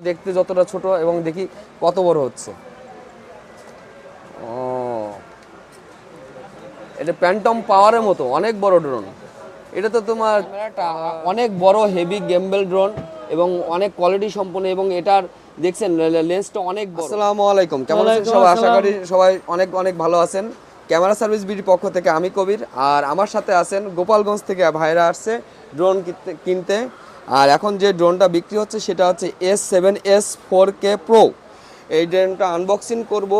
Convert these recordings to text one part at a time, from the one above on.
দেখতে যতটা ছোট এবং দেখি কত বড় হচ্ছে। ও। এটা প্যান্টম পাওয়ারের মতো অনেক বড় ড্রোন এটা তো তোমার অনেক বড় হেভি গেমবেল ড্রোন এবং অনেক কোয়ালিটি সম্পন্ন এবং এটার দেখছেন লেন্সটা অনেক বড়। আসসালামু আলাইকুম কেমন আছেন সবাই? আশা করি সবাই অনেক অনেক ভালো আছেন। ক্যামেরা সার্ভিস বিডির পক্ষ থেকে আমি কবির আর আমার সাথে আছেন গোপালগঞ্জ থেকে ভাইরা আসছে ড্রোন কিনতে কিনতে। আর এখন যে ড্রোনটা বিক্রি হচ্ছে সেটা হচ্ছে S seven S four K pro. এই ড্রোনটা আনবক্সিং করব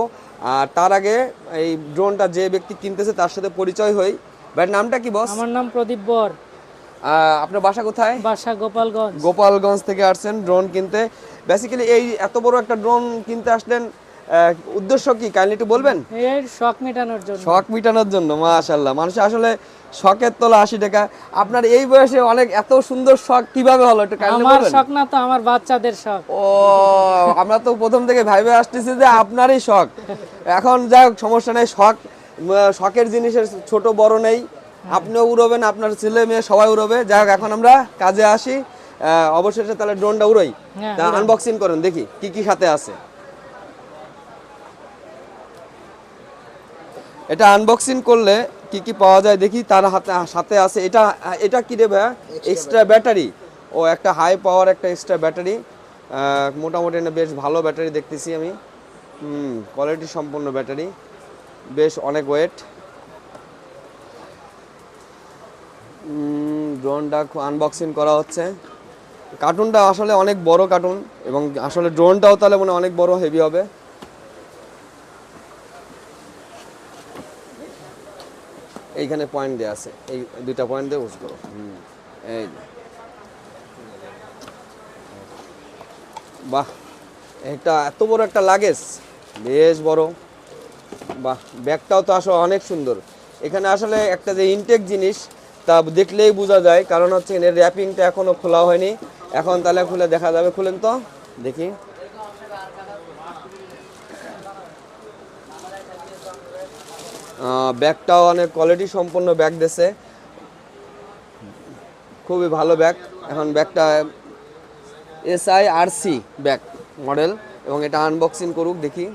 আর তার আগে এই ড্রোনটা যে ব্যক্তি কিনতেছে তার সাথে পরিচয় হই। ভাইয়ের নামটা কি বস আমার নাম প্রদীপ বর। আপনার বাসা কোথায়? বাসা গোপালগঞ্জ। গোপালগঞ্জ থেকে আসছেন ড্রোন কিনতে। বেসিক্যালি এই এত বড় একটা ড্রোন কিনতে আসলেন উদ্দেশ্য কি? কাইন্ডলি একটু বলবেন? এর শখ মেটানোর জন্য। শখ মিটানোর জন্য মাশাল্লাহ মানুষ আসলে শখের তোলা আশি টাকা। আপনার এই বয়সে অনেক এত সুন্দর শখ কীভাবে হলো? একটু কাইন্ডলি বলবেন? আমার শখ না তো আমার বাচ্চাদের শখ। ও আমরা তো প্রথম থেকে ভাইবে আসতেছি যে আপনারই শখ। এখন যাই হোক সমস্যা নেই শখ শখের জিনিসের ছোট বড় নেই। আপনিও উড়বেন আপনার ছেলে মেয়ে সবাই উড়বে। যাই হোক এখন আমরা কাজে আসি। অবশেষে তাহলে ড্রোনটা উড়োই। হ্যাঁ, তা আনবক্সিং করেন দেখি কি কি সাথে আছে। এটা আনবক্সিং করলে কি কি পাওয়া যায় দেখি তার হাতে সাথে আছে। এটা এটা কি রে ভাইয়া? এক্সট্রা ব্যাটারি ও একটা হাই পাওয়ার একটা এক্সট্রা ব্যাটারি মোটামুটি না বেশ ভালো ব্যাটারি দেখতেছি আমি। হুম কোয়ালিটি সম্পন্ন ব্যাটারি বেশ অনেক ওয়েট ড্রোনটা আনবক্সিং করা হচ্ছে। কার্টুনটা আসলে অনেক বড় কার্টুন এবং আসলে ড্রোনটাও তাহলে মনে অনেক বড় হেভি হবে। এইখানে পয়েন্ট দেওয়া আছে। এই দুইটা পয়েন্ট দিয়ে হুম, এই বাহ এটা এত বড় একটা লাগেজ বেশ বড়। বাহ ব্যাগটাও তো আসলে অনেক সুন্দর। এখানে আসলে একটা যে ইনটেক জিনিস তা দেখলেই বোঝা যায়। কারণ হচ্ছে এর র্যাপিংটা এখনও খোলা হয়নি। এখন তাহলে খুলে দেখা যাবে। খুলেন তো দেখি। ব্যাগটাও অনেক কোয়ালিটি সম্পন্ন ব্যাগ দেছে খুবই ভালো ব্যাগ। এখন ব্যাগটা S I R C bag model এবং এটা আনবক্সিং করুক দেখি।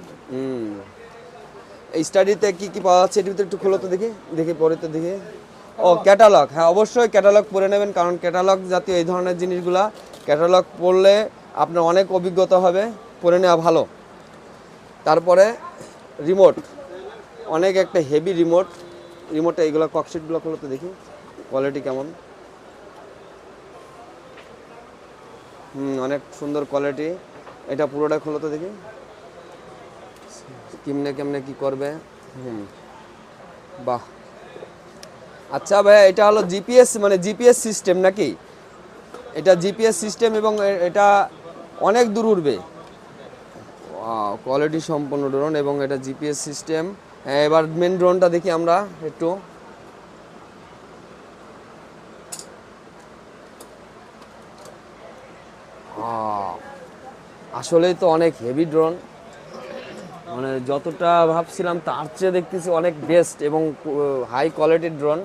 এই স্টাডিতে কি কি পাওয়া যাচ্ছে এটির ভিতরে একটু খোলো তো দেখি। দেখি পরে তো দেখি। ও ক্যাটালগ হ্যাঁ অবশ্যই ক্যাটালগ পড়ে নেবেন কারণ ক্যাটালগ জাতীয় এই ধরনের জিনিসগুলা ক্যাটালগ পড়লে আপনার অনেক অভিজ্ঞতা হবে, পড়ে নেওয়া ভালো। তারপরে রিমোট অনেক একটা হেভি রিমোট রিমোটে এইগুলো ককশিটগুলো খোলো তো দেখি কোয়ালিটি কেমন? হুম, অনেক সুন্দর কোয়ালিটি এটা পুরোটা খোলো তো দেখি। কেমনে কেমনে কি করবে? হুম, বাহ। আচ্ছা ভাই এটা হলো জিপিএস মানে জিপিএস সিস্টেম নাকি? এটা জিপিএস সিস্টেম এবং এটা অনেক দূর উঠবে কোয়ালিটি সম্পন্ন ড্রোন এবং এটা জিপিএস সিস্টেম এবার মেন ড্রোনটা দেখি আমরা একটু। আহ, আসলেই তো অনেক হেভি ড্রোন মানে যতটা ভাবছিলাম তার চেয়ে দেখতেছি অনেক বেস্ট এবং হাই কোয়ালিটির ড্রোন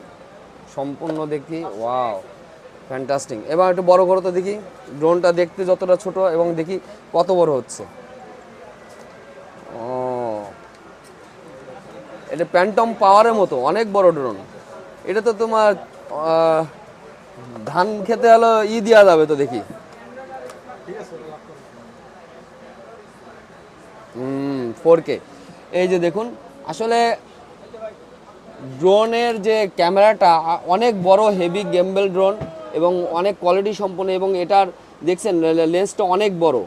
সম্পূর্ণ দেখি ওয়াও ফ্যান্টাস্টিং এবার একটু বড় করো তো দেখি ড্রোনটা দেখতে যতটা ছোট এবং দেখি কত বড় হচ্ছে। এটা প্যান্টম পাওয়ারের মতো, অনেক বড় ড্রোন এটা তো তোমার ধান খেতে হলো ই দেওয়া যাবে তো দেখি। ফোর কে এই যে দেখুন, আসলে ড্রোনের যে ক্যামেরাটা অনেক বড় হেভি গেমবেল ড্রোন এবং অনেক কোয়ালিটি সম্পন্ন এবং এটার দেখছেন লেন্সটা অনেক বড়।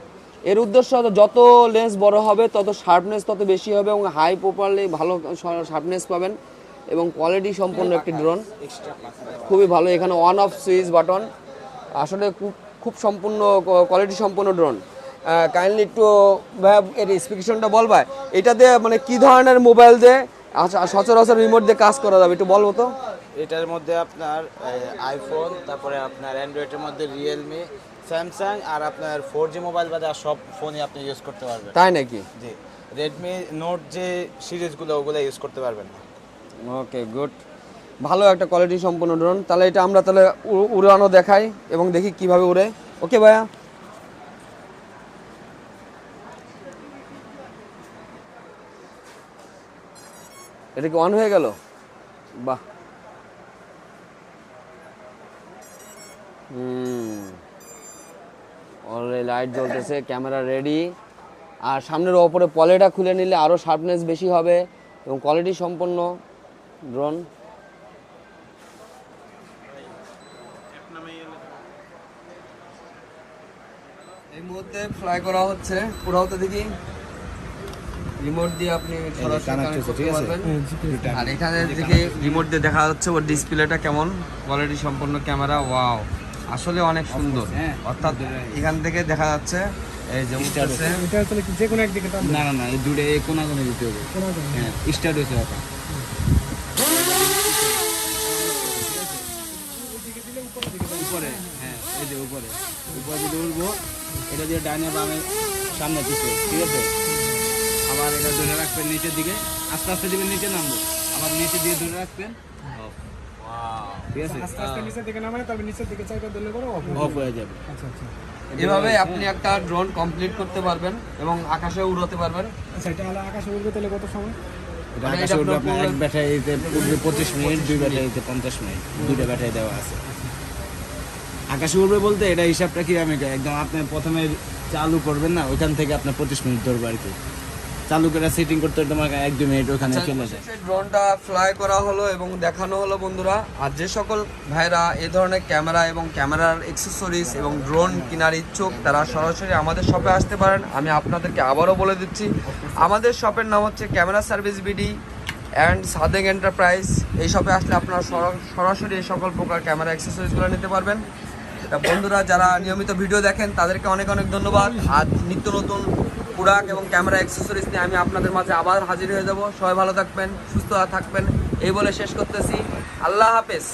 এর উদ্দেশ্য যত লেন্স বড় হবে, তত শার্পনেস তত বেশি হবে এবং হাই প্রপারলি ভালো শার্পনেস পাবেন এবং কোয়ালিটি সম্পন্ন একটি ড্রোন খুবই ভালো, এখানে অন অফ সুইচ বাটন আসলে খুব খুব সম্পূর্ণ কোয়ালিটি সম্পন্ন ড্রোন কাইন্ডলি একটু এর স্পেসিফিকেশনটা বলবা। এটা দিয়ে মানে কি ধরনের মোবাইল দিয়ে সচরাচর রিমোট দিয়ে কাজ করা যাবে, একটু বলব তো? এটার মধ্যে আপনার আইফোন তারপরে আপনার অ্যান্ড্রয়েডের মধ্যে রিয়েলমি স্যামসাং আর আপনার ফোর জি মোবাইল বাদে সব ফোনই আপনি ইউজ করতে পারবেন। তাই নাকি? জি। রেডমি নোট যে সিরিজগুলো ওগুলো ইউজ করতে পারবেন না। ওকে গুড ভালো একটা কোয়ালিটি সম্পন্ন ড্রোন তাহলে এটা আমরা তাহলে উড়ানো দেখাই এবং দেখি কীভাবে উড়ে। ওকে ভাইয়া? এটা কি অন হয়ে গেল? বাহ। অলরেডি লাইট জ্বলতেছে ক্যামেরা রেডি আর সামনের ওপরে পলেটা খুলে নিলে আরও শার্পনেস বেশি হবে এবং কোয়ালিটি সম্পন্ন ড্রোন এই মুহূর্তে ফ্লাই করা হচ্ছে। পুরাও তো দেখি। রিমোট দিয়ে আপনি? পারবেন। আর এখানে থেকে রিমোট দিয়ে দেখা যাচ্ছে ওর ডিসপ্লেটা কেমন কোয়ালিটি সম্পন্ন ক্যামেরা ওয়াও আসলে অনেক সুন্দর। হ্যাঁ। অর্থাৎ এখান থেকে দেখা যাচ্ছে এই যে উঠতেছে। এটা আসলে যে কোনো একদিকে টান না না না এই দুটো এই কোনা কোনে দিতে হবে। কোনো কোনো হ্যাঁ স্টার্ট হয়েছে ওটা উপরে হ্যাঁ এই যে উপরে। উপরে যদি উঠবো এটা দিয়ে বামে সামনে পিছে ঠিক আছে? আবার এটা ধরে রাখবেন নিচের দিকে। আস্তে আস্তে দিকে নিচে নামবো। আবার নিচে দিয়ে ধরে রাখবেন। ঠিক আছে আস্তে আস্তে নিচের দিকে নামায় তবে নিচের দিকে চাইটা ধরলে পরে অফ অফ হয়ে যাবে। আচ্ছা আচ্ছা। এভাবে আপনি একটা ড্রোন কমপ্লিট করতে পারবেন এবং আকাশে উড়াতে পারবেন। আচ্ছা এটা হলো আকাশে উঠবে তাহলে কত সময়? এটা মানে আকাশে এটা আপনার আপনার এক ব্যাটারিতে উঠবে পঁচিশ মিনিট দুই ব্যাটারিতে পঞ্চাশ মিনিট। দুইটা ব্যাটারি দেওয়া আছে। আকাশে উঠবে বলতে এটা হিসাবটা কি আমি একদম আপনি প্রথমে চালু করবেন না ওইখান থেকে আপনার পঁচিশ মিনিট ধরবে আর কি। চালু করে সেটিং করতে তোমার এক দুই মিনিট ওখানে চলে যায়। ড্রোনটা ফ্লাই করা হলো এবং দেখানো হলো বন্ধুরা। আর যে সকল ভাইরা এই ধরনের ক্যামেরা এবং ক্যামেরার এক্সেসরিজ এবং ড্রোন কেনার ইচ্ছুক তারা সরাসরি আমাদের শপে আসতে পারেন। আমি আপনাদেরকে আবারও বলে দিচ্ছি আমাদের শপের নাম হচ্ছে camera service BD and Sadek enterprise এই শপে আসলে আপনারা সরাসরি এই সকল প্রকার ক্যামেরা অ্যাক্সেসরিজগুলো নিতে পারবেন। বন্ধুরা যারা নিয়মিত ভিডিও দেখেন তাদেরকে অনেক অনেক ধন্যবাদ। আর নিত্য নতুন প্রোডাক্ট এবং ক্যামেরা অ্যাক্সেসরিজ নিয়ে আমি আপনাদের মাঝে আবার হাজির হয়ে যাব। সবাই ভালো থাকবেন, সুস্থ থাকবেন। এই বলে শেষ করতেছি। আল্লাহ হাফেজ।